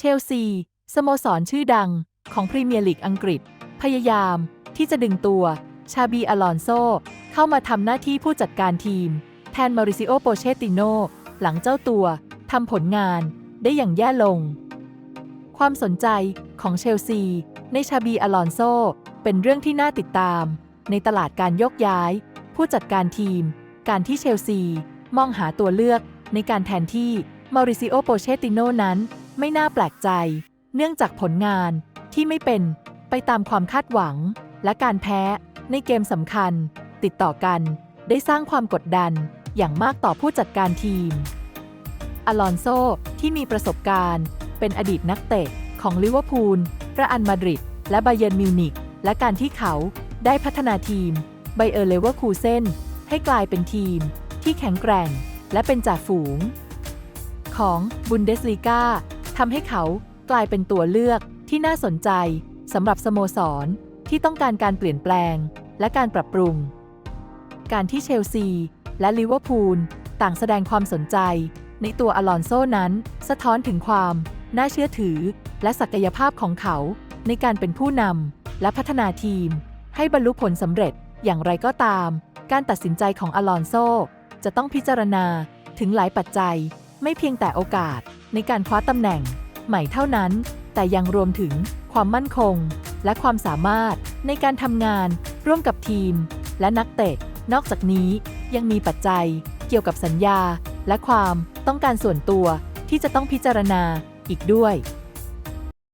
เชลซี สโมสรชื่อดังของพรีเมียร์ลีกอังกฤษ พยายามที่จะดึงตัวชาบีอลอนโซ เข้ามาทำหน้าที่ผู้จัดการทีม แทนมาริซิโอโปเชติโน หลังเจ้าตัวทำผลงานได้อย่างแย่ลง ความสนใจของเชลซี ในชาบีอลอนโซ เป็นเรื่องที่น่าติดตาม ในตลาดการยกย้าย ผู้จัดการทีม การที่เชลซี มองหาตัวเลือกในการแทนที่มาริซิโอโปเชติโนนั้น ไม่น่าแปลกใจ เนื่องจากผลงานที่ไม่เป็นไปตามความคาดหวัง และการแพ้ในเกมสำคัญ ติดต่อกันได้สร้างความกดดันอย่างมากต่อผู้จัดการทีม อลอนโซที่มีประสบการณ์ เป็นอดีตนักเตะของลิเวอร์พูลระอันมาดริด และไบเยนมิวนิกและการที่เขาได้พัฒนาทีมไบเออร์เลเวอร์คูเซนให้กลายเป็นทีมที่แข็งแกร่ง และเป็นจ่าฝูง ของบุนเดสลีกา ทำให้เขากลายเป็นตัวเลือกที่น่าสนใจสำหรับสโมสร ที่ต้องการการเปลี่ยนแปลง และการปรับปรุง การที่เชลซี และลิเวอร์พูลต่างแสดงความสนใจ ในตัวอลอนโซนั้น สะท้อนถึงความ น่าเชื่อถือ และศักยภาพของเขา ในการเป็นผู้นำและพัฒนาทีม ให้บรรลุผลสำเร็จอย่างไรก็ตาม การตัดสินใจของอลอนโซจะต้องพิจารณาถึงหลายปัจจัย ไม่เพียงแต่โอกาสในการคว้าตำแหน่ง ใหม่เท่านั้น แต่ยังรวมถึงความมั่นคง และความสามารถในการทำงาน ร่วมกับทีม และนักเตะ นอกจากนี้ยังมีปัจจัย เกี่ยวกับสัญญา และความต้องการส่วนตัวที่จะต้องพิจารณาอีกด้วย